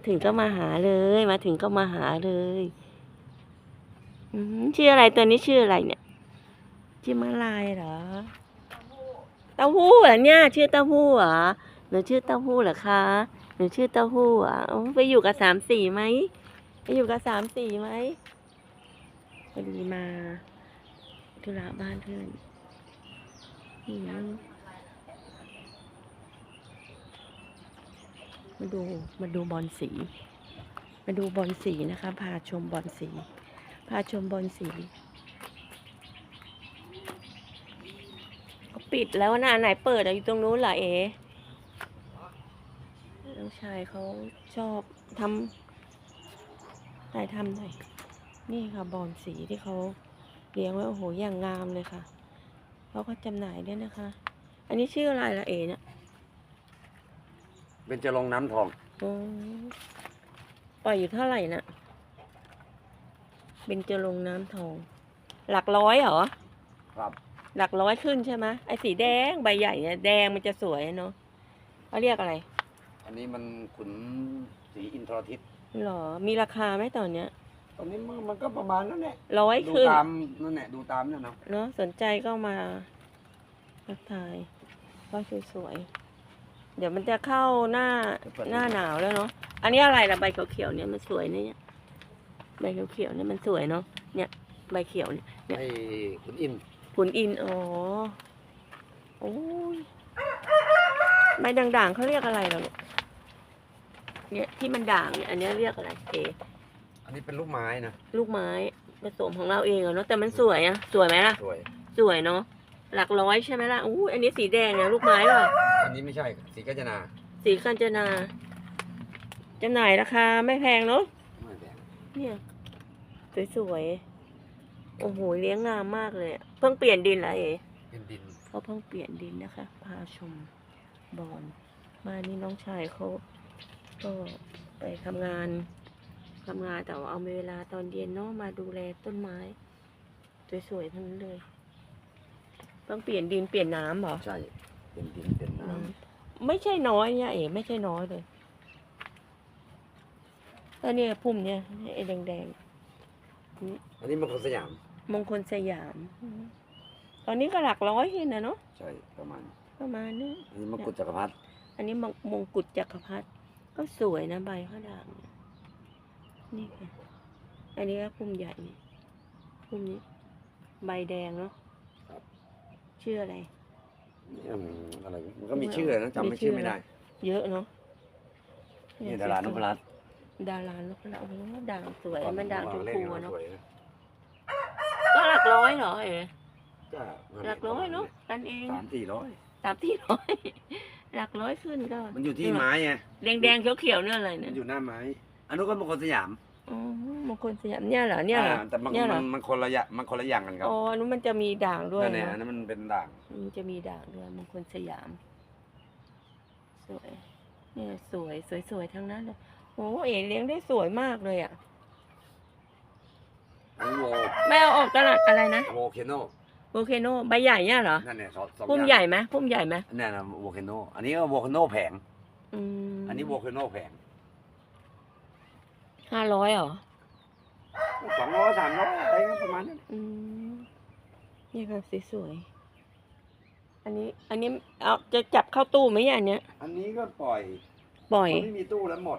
มาถึงก็มาหาเลย มาถึงก็มาหาเลยอืมชื่ออะไรตัวนี้ชื่ออะไรเนี่ยชื่อมาลายเหรอเต้าหู้เหรอเนี่ย ชื่อเต้าหู้เหรอหนูชื่อเต้าหู้เหรอคะหนูชื่อเต้าหู้เหรอะไปอยู่กับสามสี่ไหมไปอยู่กับสามสี่ไหมพอดีมาธุระบ้านเพื่อนอืม มาดูมาดูบอลสี มาดูบอลสีนะคะ พาชมบอลสี พาชมบอลสีเขาปิดแล้วนะไหนเปิดอะอยู่ตรงนู้นเหรอเอ๋น้องชายเขาชอบทำถ่ายทำหน่อย นี่ค่ะบอลสีที่เขาเลี้ยงไว้โอ้โหอย่างงามเลยค่ะเขาก็จำหน่ายด้วยนะคะ อันนี้ชื่ออะไรละเอ๋เนี่ย เป็นจะลงค์น้ำทอง อืมปล่อยอยู่เท่าไหร่น่ะเป็นจะลงค์น้ำทอง หลักร้อยเหรอ ครับ หลักร้อยขึ้นใช่ไหมไอ้สีแดงใบใหญ่เนี่ยแดงมันจะสวยเนาะเขาเรียกอะไรอันนี้มันขุนสีอินทรทิศหรอ มีราคาไหมตอนเนี้ยตอนนี้มันมันก็ประมาณนั้นแหละร้อยดูขึ้น ตามนั่นแหละดูตามเนี่ยนะเนาะสนใจก็มาทักทายก็สวยๆ เดี๋ยวมันจะเข้าหน้าหน้าหนาวแล้วเนาะ อันนี้อะไรล่ะใบเขียวๆเนี่ยมันสวยนะเนี่ย ใบเขียวๆเนี่ยมันสวยเนาะ เนี่ยใบเขียวเนี่ยเนี่ยไอ้ขุนอินผุนอิน อ๋อ โอ้ย ใบด่างๆเขาเรียกอะไรล่ะลูกเนี่ยที่มันด่างเนี่ยอันเนี้ยเรียกอะไรเออันนี้เป็นลูกไม้นะ ลูกไม้ผสมของเราเองอะเนาะแต่มันสวยอะสวยไหมล่ะ สวย สวยเนาะ หลักร้อยใช่ไหมล่ะอู้อันนี้สีแดงเนี่ยลูกไม้ป่ะอันนี้ไม่ใช่สีกัญจนาสีกัญจนาจำหน่ายราคาไม่แพงเนาะไม่แดงเนี่ยสวยๆโอ้โหเลี้ยงงามมากเลยอะเพิ่งเปลี่ยนดินเหรอเอ๋เป็นดินเขาเพิ่งเปลี่ยนดินนะคะ พาชมบอนบ้านนี้น้องชายเขาก็ไปทำงานทำงานแต่ว่าเอาเวลาตอนเย็นเนาะมาดูแลต้นไม้ สวยๆทั้งนั้นเลย ต้องเปลี่ยนดินเปลี่ยนน้ำเหรอ ใช่ เป็นดินเป็นน้อืมไม่ใช่น้อยเนี่ยเอ๋ไม่ใช่น้อยเลยแล้วเนี่ยพุ่มเนี่ยไอ้แดงำอันนี้มันคนสยาม ๆ มงคลสยามอืมตอนนี้ก็หลักร้อยเห็นนะเนาะใช่ ประมาณ ประมาณนี้อันนี้มงกุฎจักรพรรดิอันนี้มงมงกุฎจักรพรรดิก็สวยนะใบเขาด่างเนี่ยนี่ค่ะ อันนี้ก็พุ่มใหญ่นี่พุ่มนี้ ใบแดงเนาะ ชื่ออะไรเนี่ยมันอะไรมันก็มีชื่อนะจำไม่ชื่อไม่ได้ เยอะเนาะนี่ดารานพรัตน์ดารานพรัตน์โอ้โหด่างสวยมันด่างชมเล่พูกัอะเนาะสวยนะก็หลักร้อยเหรอเอ๋ก็หลักร้อยเนาะกันเองสามสี่ร้อยสามที่ร้อยหลักร้อยขึ้นก็ มันอยู่ที่ไม้ไงแดงแดงๆเขียวๆเนี่ยอะไรมัเนี่ยนอยู่หน้าไม้อันนู้นก็มงคลสยาม อ๋อมงคลสยามเนี่ยเหรอเนี่ยเหรออ่าแต่มันเนี่ยเหรอมันมันคนละอย่างมันคนละอย่างกันครับอ๋อนู้นมันจะมีด่างด้วยนั่นแหละนะอันนั้นมันเป็นด่าง มันจะมีด่างด้วยมงคลสยาม สวย เนี่ยสวยสวยสวยทั้งนั้นเลยโอ้เอ๋เลี้ยงได้สวยมากเลยอะอันนี้โวไม่เอาออกตลาดอะไรนะโวเคโนโวเคโนใบใหญ่เนี่ยเหรอนั่นเนี่ยสองสองพุ่มอย่างใหญ่ไหมพุ่มใหญ่ไหมนั่นนะโวเคโนอันนี้ก็โวเคโนแผง อืมอันนี้โวเคโนแผง ห้าร้อยเหรอสองร้อยสามร้อยอะไรก็ประมาณนั้นอืมนี่ค่ะสวยๆอันนี้ อันนี้เอาจะจับเข้าตู้ไหมเนี่ยอันเนี้ยอันนี้ก็ปล่อยปล่อย มันไม่มีตู้แล้วหมด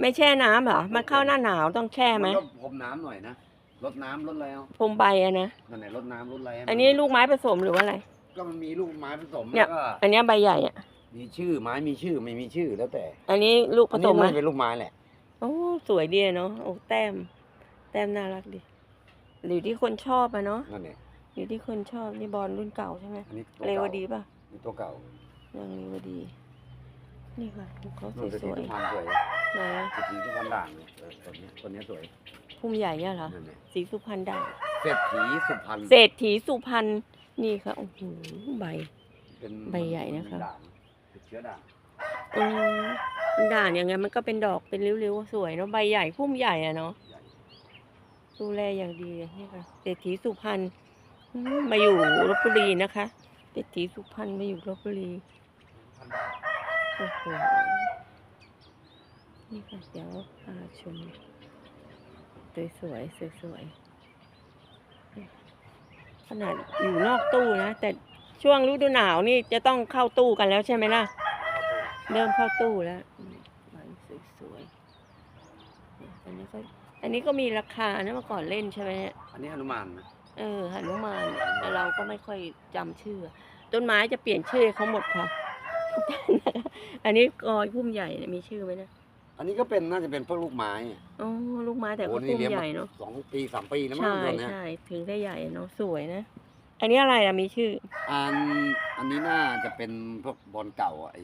ไม่แช่น้ำเหรอ มันเข้าหน้าหนาวต้องแช่ไหมนก็พรมน้ำหน่อยนะลดน้ำลดอะไรเอาพรมใบอะนะนั่นแหละลดน้ำลดอะไรให้มัอันนี้ลูกไม้ผสมหรือว่าอะไร ก็มันมีลูกไม้ผสมเนี่แล้ย วก็อันเนี้ยใบใหญ่อะมีชื่อไม้มีชื่อไม่มีชื่อแล้วแต่อันนี้ลูกผอันสนี้มไหมน่าจะเป็นลูกไม้แหละ โอ้สวยดีอะเนาะโอ้แต้ม แต้มน่ารักดีอยู่ที่คนชอบอะเนาะนั่นเนี่ยอยู่ที่คนชอบนี่บอลรุ่นเก่าใช่ไหมอันนี้ตัวเรวเก่าดีป่ะนี่ตัวเก่ายังเรวดี นี่ค่ะเขานู่นเป็นสสีวยทุกพันสวยๆนะสีทุกพันด่างเลยเออตัวเนี้ยตัวเนี้ยสวยพุ่มใหญ่เนี่ยเหรอนั่นเนี่ยสีสุพรรณด่างเศรษฐีสุพรรณเศรษฐีสุพรรณนี่ค่ะโอ้โหใบ เป็นใบใหญ่นะคะ ด่างติดเชื้อด่างเออมันด่างอย่างไงมันก็เป็นดอกเป็นริ้วๆสวยเนาะใบใหญ่พุ่มใหญ่อะเนาะดูแลอย่างดีนี่ค่ะเศรษฐีสุพรรณมาอยู่ลบบุรีนะคะเศรษฐีสุพรรณมาอยู่ลบบุรีโอ้โหนี่ค่ะเดี๋ยวพาชมสวยสวยสวยสวยๆขนาดอยู่นอกตู้นะ แต่ช่วงฤดูหนาวนี่จะต้องเข้าตู้กันแล้วใช่ไหมล่ะ เริ่มเข้าตู้แล้วอืมใบสวยๆเนี่ยอันนี้ก็ อันนี้ก็มีราคานะเมื่อก่อนเล่นใช่ไหมเนี่ย อันนี้อนุมานนะเออหนุมานแต่เราก็ไม่ค่อยจำชื่อ ต้นไม้จะเปลี่ยนชื่อให้เขาหมดค่ะ อันนี้กอยพุ่มใหญ่เนี่ยมีชื่อไหมนะ อันนี้ก็เป็นน่าจะเป็นพวกลูกไม้อ๋อลูกไม้แต่โอ้ก็นี่พุ่มเลี้ยงใหมาญ่เนาะสองปีสามปีแล้วมั้งใช่ตัวเนี้ยใช่ถึงได้ใหญ่เนาะสวยนะ อันนี้อะไรล่ะมีชื่อ อันอันนี้น่าจะเป็นพวกบอลเก่าอะไอ้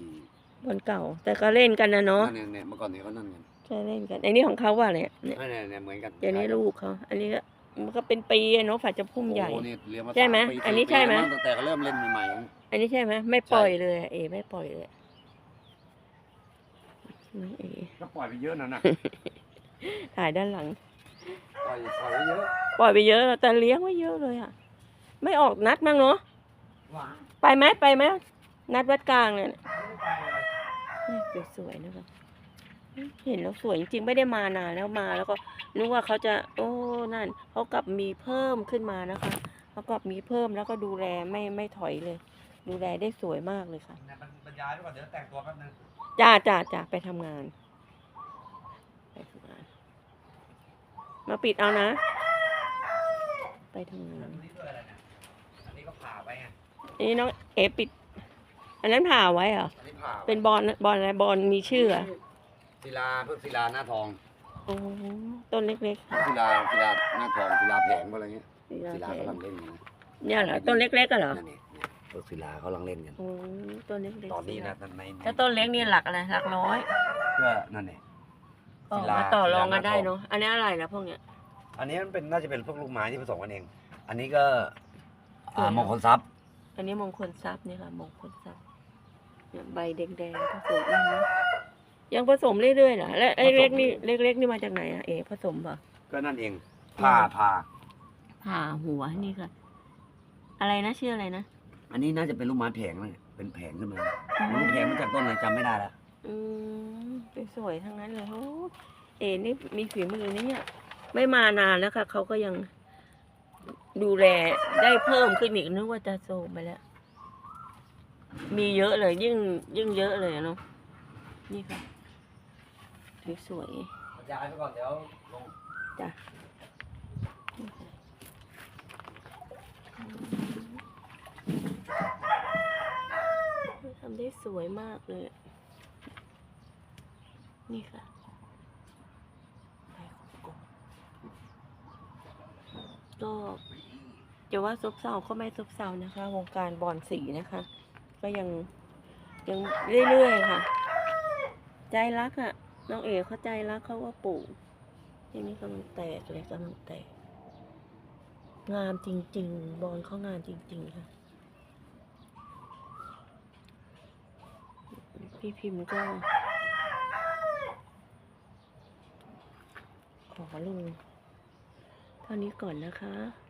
บนเก่า แต่ก็เล่นกันนะเนาะนั่นเนี่ยเนี่ยเมื่อก่อนนี้เขานั่นกันใช่เล่นกันอันนี้ของเขาว่าเนี่ยเนี่ยเนี่ยเนี่ยเหมือนกันเดี๋ยวนี้ลูกเขาอันนี้ก็มันก็เป็นปีอะเนาะฝ่าจะพุ่มใหญ่โอ้นี่เลี้ยงมาใช่ไหมสาปีอันนี้สี่ใช่ไหมปีแล้วงตั้งแต่เขาเริ่มเล่นใหม่ๆอันนี้ใช่ไหมไม่ปล่อยเลยอะเอไม่ปล่อยเลยอะนี่เอก็ปล่อยไปเยอะนะน่ะถ่ายด้านหลัง ปล่อยปล่อยไปเยอะ ปล่อยไปเยอะแล้วแต่เลี้ยงไว้เยอะเลยอะ ไม่ออกนัดมั้งเนาะหวานไปไหมไปไหมนัดวัดกลางเนี่ย นี่สวยๆนะครับเห็นแล้วสวยจริงๆไม่ได้มานานแล้วมาแล้วก็นึกว่าเขาจะ โอ้นั่นเขากลับมีเพิ่มขึ้นมานะคะเขากลับมีเพิ่มแล้วก็ดูแลไม่ไม่ถอยเลย ดูแลได้สวยมากเลยค่ะเนี่ยมันบรรยายไปก่อนเดี๋ยวแต่งตัวแป๊บนึงจ้าจ้าจ้าไปทำงานไปทำงาน มาปิดเอานะ ไปทำงานอันนี้ด้วยอะไรเนี่ยอันนี้ก็ผ่าไปไงอันนี้น้องเอปิด อันนั้นผ่าไว้เหรอ อันนี้ผ่าเป็นบอลบอลอะไรบอลมีชื่อเหรอศิลาเพื่อศิลาหน้าทองโอ้ต้นเล็กๆค่ะศิลาศิลาหน้าทองศิลาแผงอะไรเงี้ยศิลาศิลาแพกำลังงเล่นกันนะเนี่ยเหรอต้นเล็กๆก็เหรอนั่นนี่เนี่ยพวกศิลาเขากำลังเล่นกัน โอ้ต้นเล็กๆตอนนี้ศินะลาในในถ้าต้นเล็กนี่หลักอะไรหลักร้อยก็นั่นเนี่ยก็ศิลามาต่อรองกันศิลา ได้เนาะอันนี้อะไรนะพวกเนี้ย อันนี้มันเป็นน่าจะเป็นพวกลูกไม้ที่ผสมกันเอง อันนี้ก็อ่าสวยนะมงคลทรัพย์อันนี้มงคลทรัพย์เนี่ยค่ะมงคลทรัพย์เนี่ย ใบแดงๆผสมอีกนะยังผสมเรื่อยๆเหรอแล้วไอ้เล็กนี่เล็กๆนี่มาจากไหนอะเอ๋ผสมเปล่ะก็นั่นเองผ่าผ่าผ่าหัวนี่ค่ะ อะไรนะชื่ออะไรนะอันนี้น่าจะเป็นลูกไม้แผงเลยเป็นแผงขึ้นมาลูกแผงมาจากต้นอะไรจำไม่ได้แล้วอืมสวยๆทั้งนั้นเลยโอ้เอ๋นี่มีฝีมือนี่เนี่ย ไม่มานานแล้วค่ะเขาก็ยังดูแลได้เพิ่มขึ้นอีกนึกว่าจะโซมไปแล้ว มีเยอะเลยยิ่งยิ่งเยอะเลยอะเนาะนี่ค่ะสวยๆบรรยายไปก่อนเดี๋ยวลงจ้ะทำได้สวยมากเลยอะนี่ค่ะใบของกบก็จะว่าซบเซาก็ไม่ซบเซานะคะ วงการบอลสีนะคะ ก็ยังยังเรื่อยๆค่ะ ใจรักอะ่ะ น้องเอ๋เขาใจรักเขาก็ปลูกที่นี้กำลังแตกเลยกำลังแตก งามจริง ๆ บอลเขางามจริง ๆ ค่ะ พี่พิมพ์ก็ขอลงเท่านี้ก่อนนะคะ